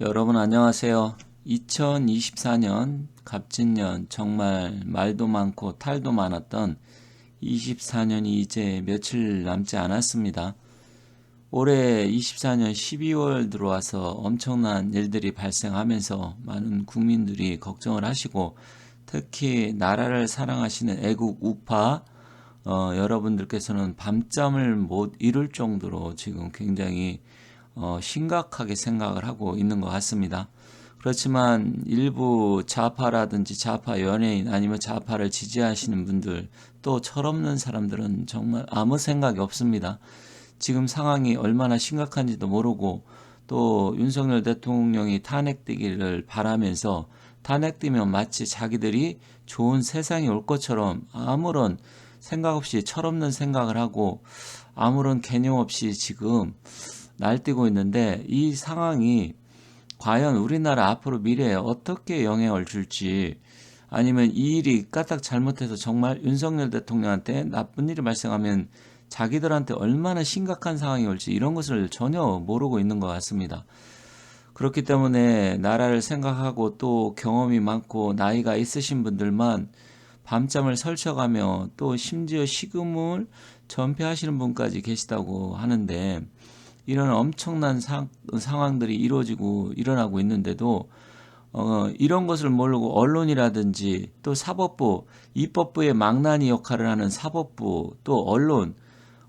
여러분 안녕하세요. 2024년 갑진년 정말 말도 많고 탈도 많았던 24년이 이제 며칠 남지 않았습니다. 올해 24년 12월 들어와서 엄청난 일들이 발생하면서 많은 국민들이 걱정을 하시고 특히 나라를 사랑하시는 애국 우파 어, 여러분들께서는 밤잠을 못 이룰 정도로 지금 굉장히 어, 심각하게 생각을 하고 있는 것 같습니다. 그렇지만 일부 좌파라든지 좌파 연예인 아니면 좌파를 지지하시는 분들 또 철없는 사람들은 정말 아무 생각이 없습니다. 지금 상황이 얼마나 심각한지도 모르고 또 윤석열 대통령이 탄핵되기를 바라면서 탄핵되면 마치 자기들이 좋은 세상이 올 것처럼 아무런 생각 없이 철없는 생각을 하고 아무런 개념 없이 지금 날뛰고 있는데 이 상황이 과연 우리나라 앞으로 미래에 어떻게 영향을 줄지 아니면 이 일이 까딱 잘못해서 정말 윤석열 대통령한테 나쁜 일이 발생하면 자기들한테 얼마나 심각한 상황이 올지 이런 것을 전혀 모르고 있는 것 같습니다. 그렇기 때문에 나라를 생각하고 또 경험이 많고 나이가 있으신 분들만 밤잠을 설쳐가며 또 심지어 식음을 전폐하시는 분까지 계시다고 하는데 이런 엄청난 상, 상황들이 이루어지고 일어나고 있는데도 어, 이런 것을 모르고 언론이라든지 또 사법부, 입법부의 망나니 역할을 하는 사법부, 또 언론,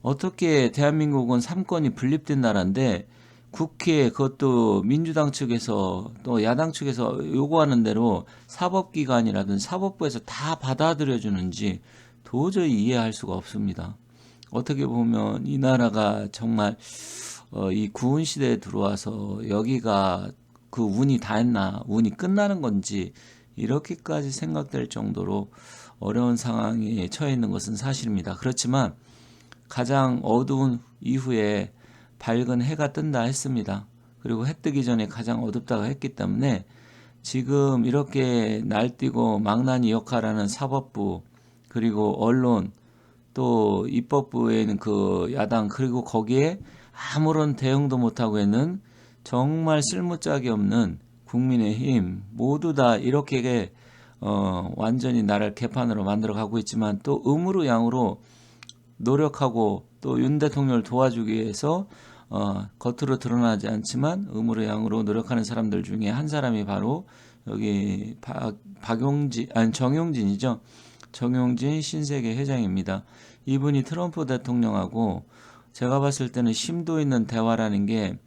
어떻게 대한민국은 삼권이 분립된 나라인데 국회 그것도 민주당 측에서 또 야당 측에서 요구하는 대로 사법기관이라든 사법부에서 다 받아들여 주는지 도저히 이해할 수가 없습니다. 어떻게 보면 이 나라가 정말 어, 이 구은 시대에 들어와서 여기가 그 운이 다 했나 운이 끝나는 건지 이렇게까지 생각될 정도로 어려운 상황에 처해 있는 것은 사실입니다. 그렇지만 가장 어두운 이후에 밝은 해가 뜬다 했습니다. 그리고 해 뜨기 전에 가장 어둡다고 했기 때문에 지금 이렇게 날뛰고 망나니 역할하는 사법부 그리고 언론 또 입법부에는 그 야당 그리고 거기에 아무런 대응도 못하고 있는 정말 쓸모짝이 없는 국민의힘 모두 다 이렇게 어, 완전히 나라를 개판으로 만들어 가고 있지만 또 음으로 양으로 노력하고 또 윤 대통령을 도와주기 위해서 어, 겉으로 드러나지 않지만 음으로 양으로 노력하는 사람들 중에 한 사람이 바로 여기 박, 박용진 아니 정용진이죠. 정용진 신세계 회장입니다. 이분이 트럼프 대통령하고 제가 봤을 때는 심도 있는 대화라는 게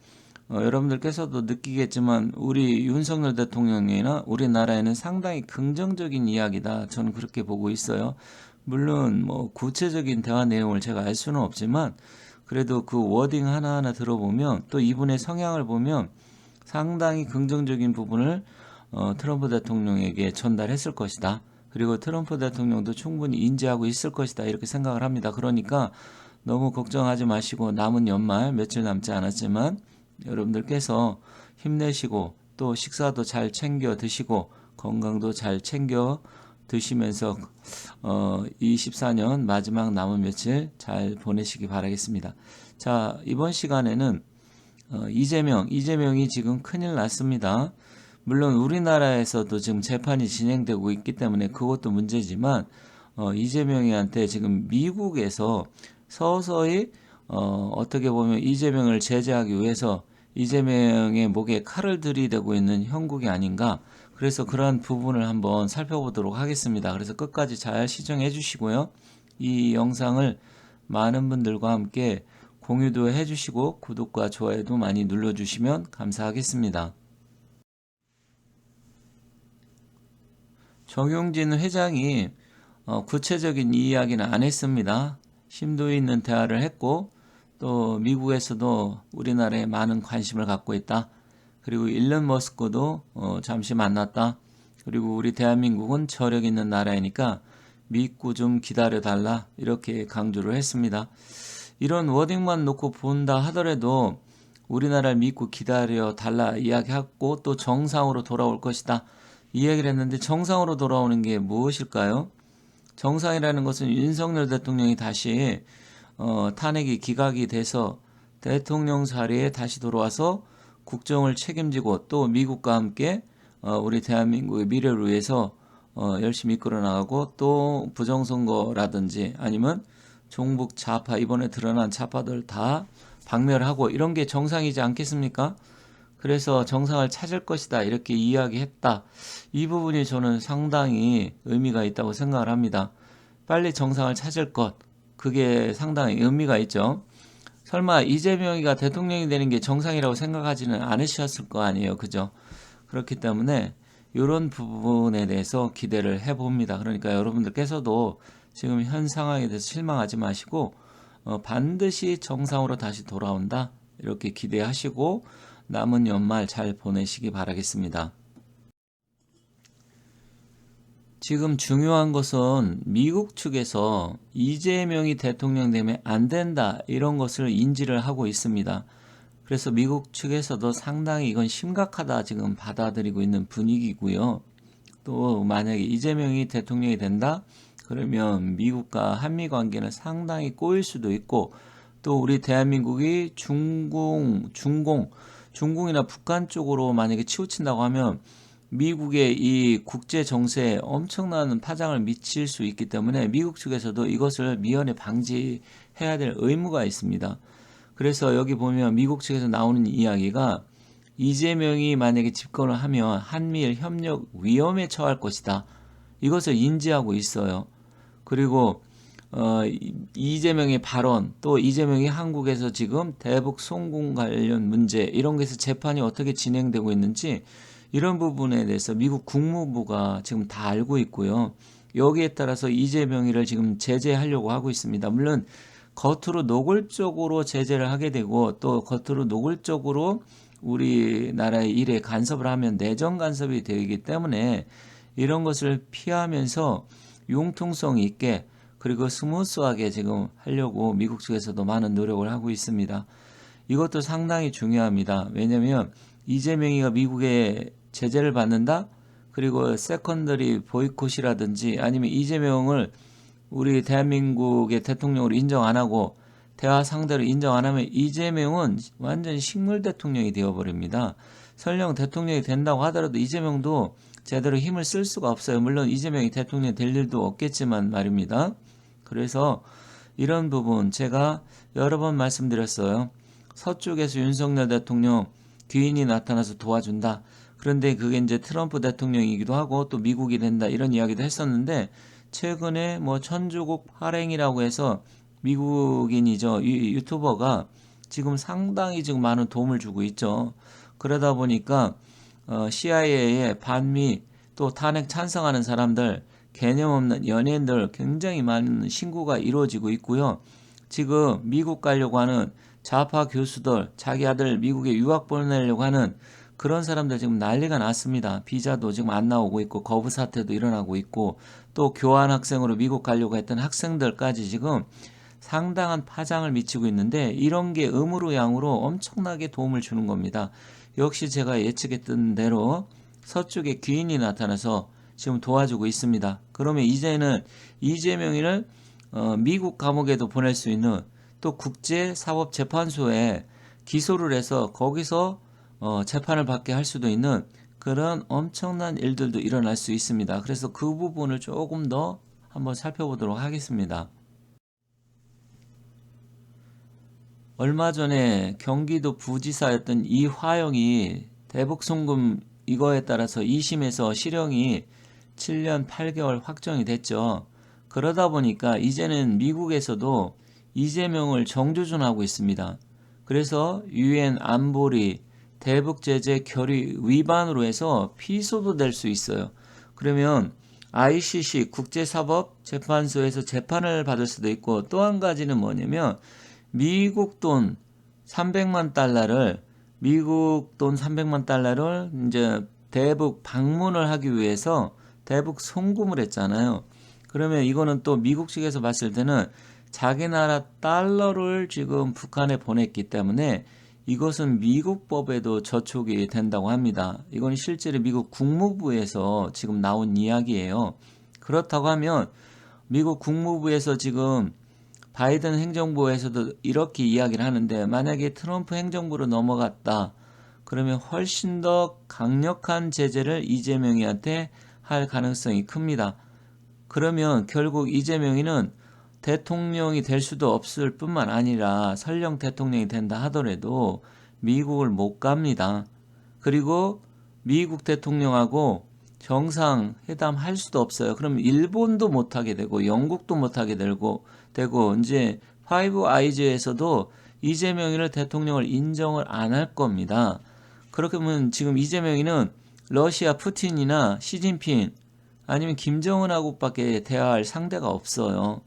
어, 여러분들께서도 느끼겠지만 우리 윤석열 대통령이나 우리나라에는 상당히 긍정적인 이야기다. 저는 그렇게 보고 있어요. 물론 뭐 구체적인 대화 내용을 제가 알 수는 없지만 그래도 그 워딩 하나하나 들어보면 또 이분의 성향을 보면 상당히 긍정적인 부분을 어, 트럼프 대통령에게 전달했을 것이다. 그리고 트럼프 대통령도 충분히 인지하고 있을 것이다. 이렇게 생각을 합니다. 그러니까 너무 걱정하지 마시고 남은 연말 며칠 남지 않았지만 여러분들께서 힘내시고 또 식사도 잘 챙겨 드시고 건강도 잘 챙겨 드시면서 어 24년 마지막 남은 며칠 잘 보내시기 바라겠습니다. 자, 이번 시간에는 어 이재명, 이재명이 지금 큰일 났습니다. 물론 우리나라에서도 지금 재판이 진행되고 있기 때문에 그것도 문제지만 어 이재명이한테 지금 미국에서 서서히 어 어떻게 보면 이재명을 제재하기 위해서 이재명의 목에 칼을 들이대고 있는 형국이 아닌가 그래서 그러한 부분을 한번 살펴보도록 하겠습니다. 그래서 끝까지 잘 시청해 주시고요. 이 영상을 많은 분들과 함께 공유도 해 주시고 구독과 좋아요도 많이 눌러 주시면 감사하겠습니다. 정용진 회장이 어, 구체적인 이야기는 안 했습니다. 심도 있는 대화를 했고 또 미국에서도 우리나라에 많은 관심을 갖고 있다. 그리고 일론 머스크도 어, 잠시 만났다. 그리고 우리 대한민국은 저력 있는 나라이니까 믿고 좀 기다려 달라 이렇게 강조를 했습니다. 이런 워딩만 놓고 본다 하더라도 우리나라를 믿고 기다려 달라 이야기하고 또 정상으로 돌아올 것이다. 이 얘기를 했는데 정상으로 돌아오는 게 무엇일까요? 정상이라는 것은 윤석열 대통령이 다시 어, 탄핵이 기각이 돼서 대통령 자리에 다시 돌아와서 국정을 책임지고 또 미국과 함께 어, 우리 대한민국의 미래를 위해서 어, 열심히 이끌어 나가고 또 부정선거라든지 아니면 종북 좌파 이번에 드러난 좌파들 다 박멸하고 이런 게 정상이지 않겠습니까? 그래서 정상을 찾을 것이다 이렇게 이야기했다. 이 부분이 저는 상당히 의미가 있다고 생각을 합니다. 빨리 정상을 찾을 것 그게 상당히 의미가 있죠. 설마 이재명이가 대통령이 되는 게 정상이라고 생각하지는 않으셨을 거 아니에요. 그죠? 그렇기 때문에 이런 부분에 대해서 기대를 해봅니다. 그러니까 여러분들께서도 지금 현 상황에 대해서 실망하지 마시고 어, 반드시 정상으로 다시 돌아온다. 이렇게 기대하시고 남은 연말 잘 보내시기 바라겠습니다. 지금 중요한 것은 미국 측에서 이재명이 대통령 되면 안 된다 이런 것을 인지를 하고 있습니다. 그래서 미국 측에서도 상당히 이건 심각하다 지금 받아들이고 있는 분위기고요. 또 만약에 이재명이 대통령이 된다 그러면 미국과 한미 관계는 상당히 꼬일 수도 있고 또 우리 대한민국이 중공 중공 중공이나 북한 쪽으로 만약에 치우친다고 하면 미국의 이 국제 정세에 엄청난 파장을 미칠 수 있기 때문에 미국 측에서도 이것을 미연에 방지해야 될 의무가 있습니다. 그래서 여기 보면 미국 측에서 나오는 이야기가 이재명이 만약에 집권을 하면 한미일 협력 위험에 처할 것이다. 이것을 인지하고 있어요. 그리고 어, 이재명의 발언 또 이재명이 한국에서 지금 대북 송금 관련 문제 이런 것에서 재판이 어떻게 진행되고 있는지 이런 부분에 대해서 미국 국무부가 지금 다 알고 있고요. 여기에 따라서 이재명이를 지금 제재하려고 하고 있습니다. 물론 겉으로 노골적으로 제재를 하게 되고 또 겉으로 노골적으로 우리나라의 일에 간섭을 하면 내정 간섭이 되기 때문에 이런 것을 피하면서 융통성 있게 그리고 스무스하게 지금 하려고 미국 측에서도 많은 노력을 하고 있습니다. 이것도 상당히 중요합니다. 왜냐하면 이재명이가 미국에 제재를 받는다. 그리고 세컨더리 보이콧이라든지 아니면 이재명을 우리 대한민국의 대통령으로 인정 안 하고 대화 상대로 인정 안 하면 이재명은 완전히 식물 대통령이 되어버립니다. 설령 대통령이 된다고 하더라도 이재명도 제대로 힘을 쓸 수가 없어요. 물론 이재명이 대통령이 될 일도 없겠지만 말입니다. 그래서 이런 부분 제가 여러 번 말씀드렸어요. 서쪽에서 윤석열 대통령 귀인이 나타나서 도와준다. 그런데 그게 이제 트럼프 대통령이기도 하고 또 미국이 된다 이런 이야기도 했었는데 최근에 뭐 천주국 활행이라고 해서 미국인이죠 유튜버가 지금 상당히 지금 많은 도움을 주고 있죠. 그러다 보니까 어, CIA의 반미 또 탄핵 찬성하는 사람들 개념 없는 연예인들 굉장히 많은 신고가 이루어지고 있고요. 지금 미국 가려고 하는 좌파 교수들 자기 아들 미국에 유학 보내려고 하는 그런 사람들 지금 난리가 났습니다. 비자도 지금 안 나오고 있고 거부 사태도 일어나고 있고 또 교환 학생으로 미국 가려고 했던 학생들까지 지금 상당한 파장을 미치고 있는데 이런 게 음으로 양으로 엄청나게 도움을 주는 겁니다. 역시 제가 예측했던 대로 서쪽에 귀인이 나타나서 지금 도와주고 있습니다. 그러면 이제는 이재명이를 어, 미국 감옥에도 보낼 수 있는 또 국제사법재판소에 기소를 해서 거기서 어, 재판을 받게 할 수도 있는 그런 엄청난 일들도 일어날 수 있습니다. 그래서 그 부분을 조금 더 한번 살펴보도록 하겠습니다. 얼마 전에 경기도 부지사였던 이화영이 대북 송금 이거에 따라서 2심에서 실형이 7년 8개월 확정이 됐죠. 그러다 보니까 이제는 미국에서도 이재명을 정조준하고 있습니다. 그래서 유엔 안보리 대북 제재 결의 위반으로 해서 피소도 될 수 있어요. 그러면 ICC 국제사법재판소에서 재판을 받을 수도 있고 또 한 가지는 뭐냐면 미국 돈 300만 달러를 미국 돈 300만 달러를 이제 대북 방문을 하기 위해서 대북 송금을 했잖아요. 그러면 이거는 또 미국 측에서 봤을 때는 자기 나라 달러를 지금 북한에 보냈기 때문에 이것은 미국 법에도 저촉이 된다고 합니다. 이건 실제로 미국 국무부에서 지금 나온 이야기예요. 그렇다고 하면 미국 국무부에서 지금 바이든 행정부에서도 이렇게 이야기를 하는데 만약에 트럼프 행정부로 넘어갔다. 그러면 훨씬 더 강력한 제재를 이재명이한테 할 가능성이 큽니다. 그러면 결국 이재명이는 대통령이 될 수도 없을 뿐만 아니라 설령 대통령이 된다 하더라도 미국을 못 갑니다. 그리고 미국 대통령하고 정상 회담 할 수도 없어요. 그럼 일본도 못 하게 되고 영국도 못 하게 되고 되고 이제 파이브 아이즈에서도 이재명이를 대통령을 인정을 안 할 겁니다. 그렇게 보면 지금 이재명이는 러시아 푸틴이나 시진핑 아니면 김정은하고밖에 대화할 상대가 없어요.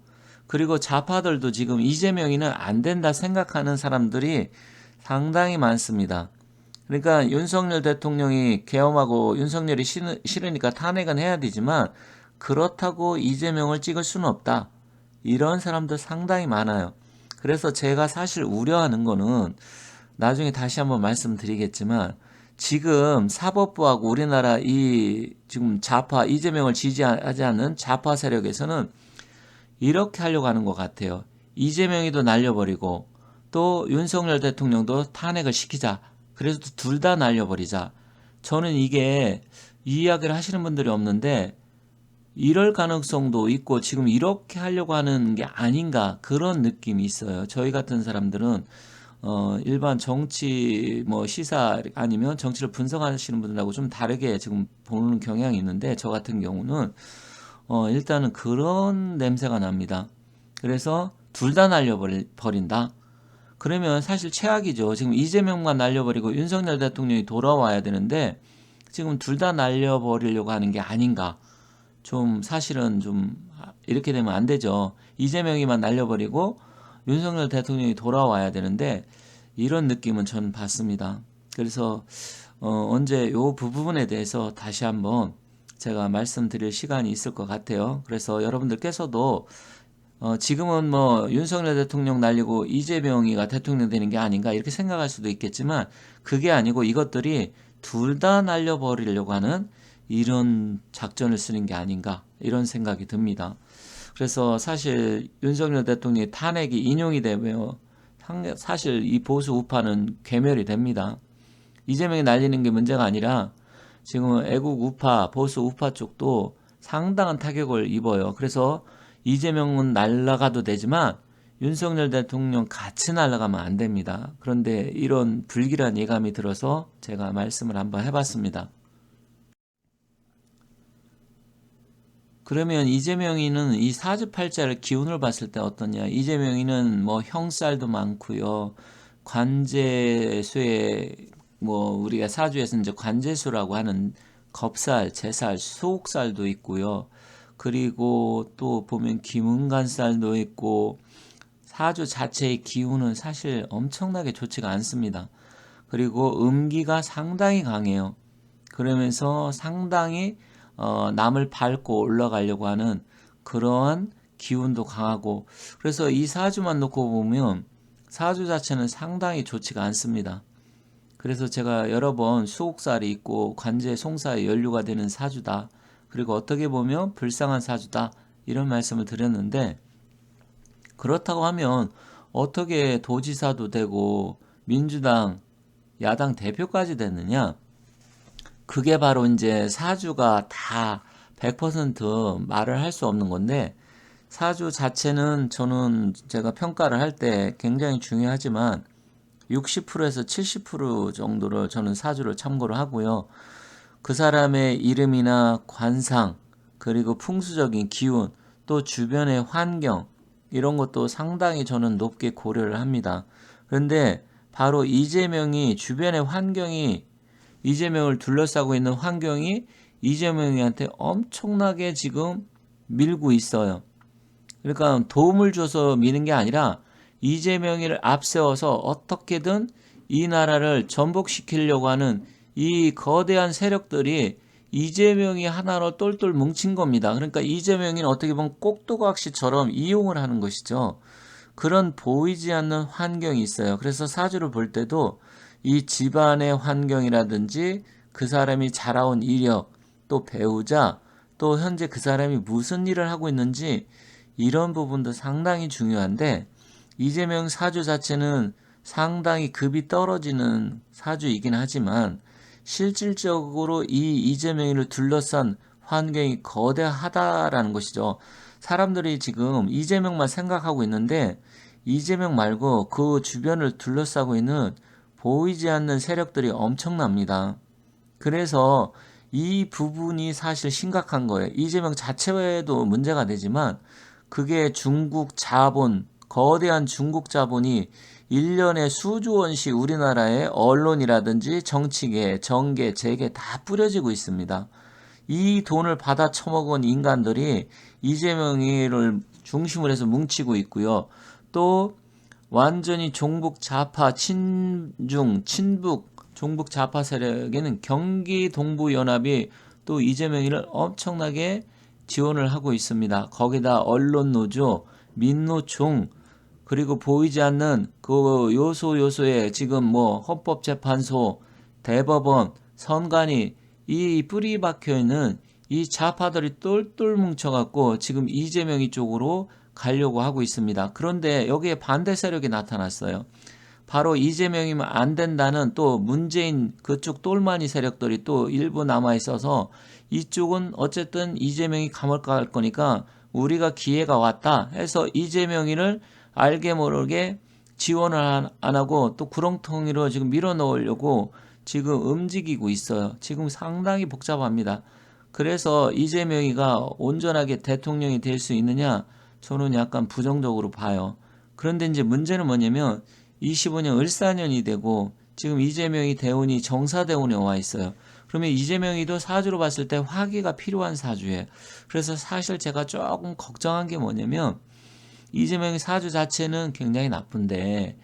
그리고 좌파들도 지금 이재명이는 안 된다 생각하는 사람들이 상당히 많습니다. 그러니까 윤석열 대통령이 계엄하고 윤석열이 싫으니까 탄핵은 해야 되지만 그렇다고 이재명을 찍을 수는 없다. 이런 사람들 상당히 많아요. 그래서 제가 사실 우려하는 거는 나중에 다시 한번 말씀드리겠지만 지금 사법부하고 우리나라 이 지금 좌파 이재명을 지지하지 않는 좌파 세력에서는 이렇게 하려고 하는 것 같아요. 이재명이도 날려버리고 또 윤석열 대통령도 탄핵을 시키자. 그래서 둘 다 날려버리자. 저는 이게 이 이야기를 하시는 분들이 없는데 이럴 가능성도 있고 지금 이렇게 하려고 하는 게 아닌가 그런 느낌이 있어요. 저희 같은 사람들은 어 일반 정치 뭐 시사 아니면 정치를 분석하시는 분들하고 좀 다르게 지금 보는 경향이 있는데 저 같은 경우는 어 일단은 그런 냄새가 납니다. 그래서 둘 다 날려버린다. 그러면 사실 최악이죠. 지금 이재명만 날려버리고 윤석열 대통령이 돌아와야 되는데 지금 둘 다 날려버리려고 하는 게 아닌가. 좀 사실은 좀 이렇게 되면 안 되죠. 이재명이만 날려버리고 윤석열 대통령이 돌아와야 되는데 이런 느낌은 저는 받습니다. 그래서 어 언제 요 부분에 대해서 다시 한번 제가 말씀드릴 시간이 있을 것 같아요. 그래서 여러분들께서도 어, 지금은 뭐 윤석열 대통령 날리고 이재명이가 대통령 되는 게 아닌가 이렇게 생각할 수도 있겠지만 그게 아니고 이것들이 둘 다 날려버리려고 하는 이런 작전을 쓰는 게 아닌가 이런 생각이 듭니다. 그래서 사실 윤석열 대통령이 탄핵이 인용이 되면 사실 이 보수 우파는 괴멸이 됩니다. 이재명이 날리는 게 문제가 아니라 지금 애국 우파, 보수 우파 쪽도 상당한 타격을 입어요. 그래서 이재명은 날라가도 되지만 윤석열 대통령 같이 날아가면 안 됩니다. 그런데 이런 불길한 예감이 들어서 제가 말씀을 한번 해봤습니다. 그러면 이재명이는 이 사주팔자를 기운을 봤을 때 어떠냐? 이재명이는 뭐 형살도 많고요. 관제수에 뭐 우리가 사주에서 이제 관제수라고 하는 겁살, 제살, 수옥살도 있고요. 그리고 또 보면 김은간살도 있고 사주 자체의 기운은 사실 엄청나게 좋지가 않습니다. 그리고 음기가 상당히 강해요. 그러면서 상당히 어, 남을 밟고 올라가려고 하는 그러한 기운도 강하고 그래서 이 사주만 놓고 보면 사주 자체는 상당히 좋지가 않습니다. 그래서 제가 여러 번 수옥살이 있고 관제 송사에 연류가 되는 사주다. 그리고 어떻게 보면 불쌍한 사주다. 이런 말씀을 드렸는데 그렇다고 하면 어떻게 도지사도 되고 민주당 야당 대표까지 됐느냐? 그게 바로 이제 사주가 다 100% 말을 할 수 없는 건데 사주 자체는 저는 제가 평가를 할 때 굉장히 중요하지만 60%에서 70% 정도를 저는 사주를 참고를 하고요. 그 사람의 이름이나 관상 그리고 풍수적인 기운 또 주변의 환경 이런 것도 상당히 저는 높게 고려를 합니다. 그런데 바로 이재명이 주변의 환경이 이재명을 둘러싸고 있는 환경이 이재명이한테 엄청나게 지금 밀고 있어요. 그러니까 도움을 줘서 미는 게 아니라 이재명이를 앞세워서 어떻게든 이 나라를 전복시키려고 하는 이 거대한 세력들이 이재명이 하나로 똘똘 뭉친 겁니다. 그러니까 이재명이는 어떻게 보면 꼭두각시처럼 이용을 하는 것이죠. 그런 보이지 않는 환경이 있어요. 그래서 사주를 볼 때도 이 집안의 환경이라든지 그 사람이 자라온 이력, 또 배우자, 또 현재 그 사람이 무슨 일을 하고 있는지 이런 부분도 상당히 중요한데 이재명 사주 자체는 상당히 급이 떨어지는 사주이긴 하지만 실질적으로 이 이재명이를 둘러싼 환경이 거대하다라는 것이죠. 사람들이 지금 이재명만 생각하고 있는데 이재명 말고 그 주변을 둘러싸고 있는 보이지 않는 세력들이 엄청납니다. 그래서 이 부분이 사실 심각한 거예요. 이재명 자체에도 문제가 되지만 그게 중국 자본, 거대한 중국 자본이 1년에 수조 원씩 우리나라의 언론이라든지 정치계, 정계, 재계 다 뿌려지고 있습니다. 이 돈을 받아 처먹은 인간들이 이재명이를 중심으로 해서 뭉치고 있고요. 또 완전히 종북 좌파 친중 친북 종북 좌파 세력에는 경기 동부 연합이 또 이재명이를 엄청나게 지원을 하고 있습니다. 거기다 언론 노조, 민노총 그리고 보이지 않는 그 요소 요소에 지금 뭐 헌법재판소, 대법원, 선관위 이 뿌리 박혀 있는 이 좌파들이 똘똘 뭉쳐갖고 지금 이재명이 쪽으로 가려고 하고 있습니다. 그런데 여기에 반대 세력이 나타났어요. 바로 이재명이면 안 된다는 또 문재인 그쪽 똘마니 세력들이 또 일부 남아 있어서 이쪽은 어쨌든 이재명이 감을 갈 거니까 우리가 기회가 왔다 해서 이재명이를 알게 모르게 지원을 안- 안 하고 또 구렁텅이로 지금 밀어 넣으려고 지금 움직이고 있어요. 지금 상당히 복잡합니다. 그래서 이재명이가 온전하게 대통령이 될 수 있느냐? 저는 약간 부정적으로 봐요. 그런데 이제 문제는 뭐냐면 25년 을사년이 되고 지금 이재명이 대운이 정사대운에 와 있어요. 그러면 이재명이도 사주로 봤을 때 화기가 필요한 사주예요. 그래서 사실 제가 조금 걱정한 게 뭐냐면 이재명의 사주 자체는 굉장히 나쁜데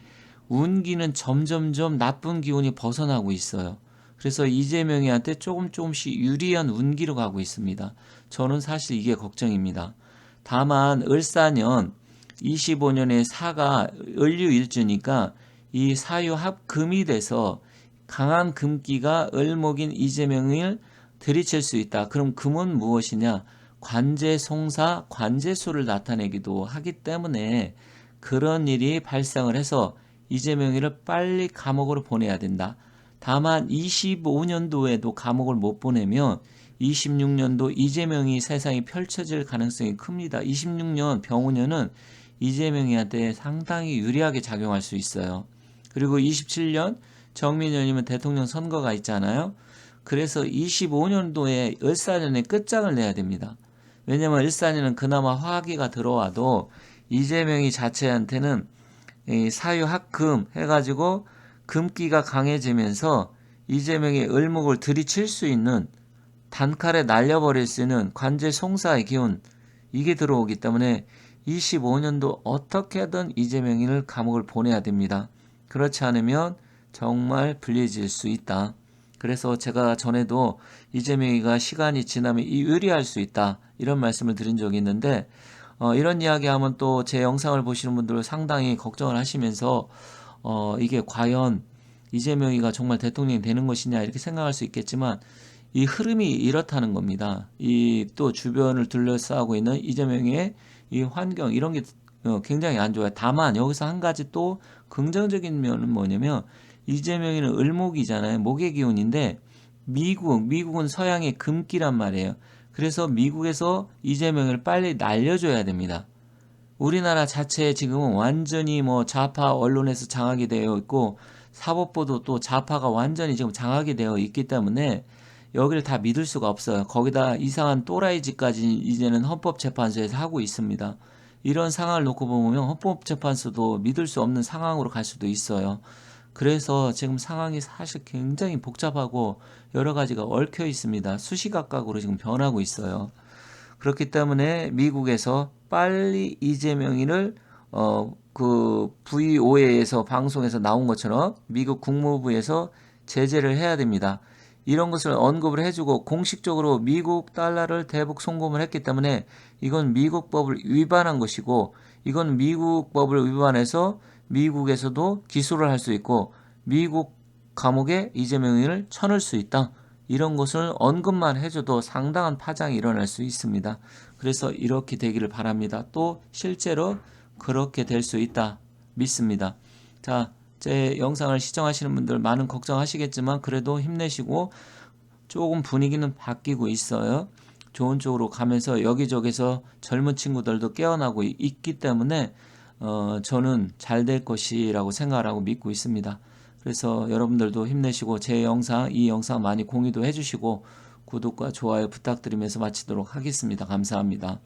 운기는 점점점 나쁜 기운이 벗어나고 있어요. 그래서 이재명이한테 조금 조금씩 유리한 운기로 가고 있습니다. 저는 사실 이게 걱정입니다. 다만 을사년 25년에 사가 을류일주니까 이 사유 합금이 돼서 강한 금기가 을목인 이재명을 들이칠 수 있다. 그럼 금은 무엇이냐? 관제송사, 관제수를 나타내기도 하기 때문에 그런 일이 발생을 해서 이재명이를 빨리 감옥으로 보내야 된다. 다만 25년도에도 감옥을 못 보내면 26년도 이재명이 세상이 펼쳐질 가능성이 큽니다. 26년 병우년은 이재명이한테 상당히 유리하게 작용할 수 있어요. 그리고 27년 정민년이면 대통령 선거가 있잖아요. 그래서 25년도에 을사년에 끝장을 내야 됩니다. 왜냐면 을사년은 그나마 화기가 들어와도 이재명이 자체한테는 이 사유합금 해가지고 금기가 강해지면서 이재명의 을목을 들이칠 수 있는 단칼에 날려버릴 수 있는 관제 송사의 기운 이게 들어오기 때문에 25년도 어떻게든 이재명이를 감옥을 보내야 됩니다. 그렇지 않으면 정말 불리해질 수 있다. 그래서 제가 전에도 이재명이가 시간이 지나면 이 의리할 수 있다 이런 말씀을 드린 적이 있는데 어, 이런 이야기하면 또 제 영상을 보시는 분들 상당히 걱정을 하시면서 어, 이게 과연 이재명이가 정말 대통령이 되는 것이냐 이렇게 생각할 수 있겠지만 이 흐름이 이렇다는 겁니다. 이 또 주변을 둘러싸고 있는 이재명의 이 환경 이런 게 어, 굉장히 안 좋아요. 다만 여기서 한 가지 또 긍정적인 면은 뭐냐면 이재명이는 을목이잖아요. 목의 기운인데 미국, 미국은 서양의 금기란 말이에요. 그래서 미국에서 이재명을 빨리 날려줘야 됩니다. 우리나라 자체 지금은 완전히 뭐 좌파 언론에서 장악이 되어 있고 사법부도 또 좌파가 완전히 지금 장악이 되어 있기 때문에 여기를 다 믿을 수가 없어요. 거기다 이상한 또라이 짓까지 이제는 헌법재판소에서 하고 있습니다. 이런 상황을 놓고 보면 헌법재판소도 믿을 수 없는 상황으로 갈 수도 있어요. 그래서 지금 상황이 사실 굉장히 복잡하고 여러 가지가 얽혀 있습니다. 수시각각으로 지금 변하고 있어요. 그렇기 때문에 미국에서 빨리 이재명이를 어 그 VOA에서 방송에서 나온 것처럼 미국 국무부에서 제재를 해야 됩니다. 이런 것을 언급을 해주고 공식적으로 미국 달러를 대북 송금을 했기 때문에 이건 미국 법을 위반한 것이고 이건 미국 법을 위반해서 미국에서도 기소를 할 수 있고 미국 감옥에 이재명을 쳐넣을 수 있다. 이런 것을 언급만 해줘도 상당한 파장이 일어날 수 있습니다. 그래서 이렇게 되기를 바랍니다. 또 실제로 그렇게 될 수 있다 믿습니다. 자, 제 영상을 시청하시는 분들 많은 걱정하시겠지만 그래도 힘내시고 조금 분위기는 바뀌고 있어요. 좋은 쪽으로 가면서 여기저기서 젊은 친구들도 깨어나고 이- 있기 때문에 어, 저는 잘 될 것이라고 생각하고 믿고 있습니다. 그래서 여러분들도 힘내시고 제 영상, 이 영상 많이 공유도 해주시고 구독과 좋아요 부탁드리면서 마치도록 하겠습니다. 감사합니다.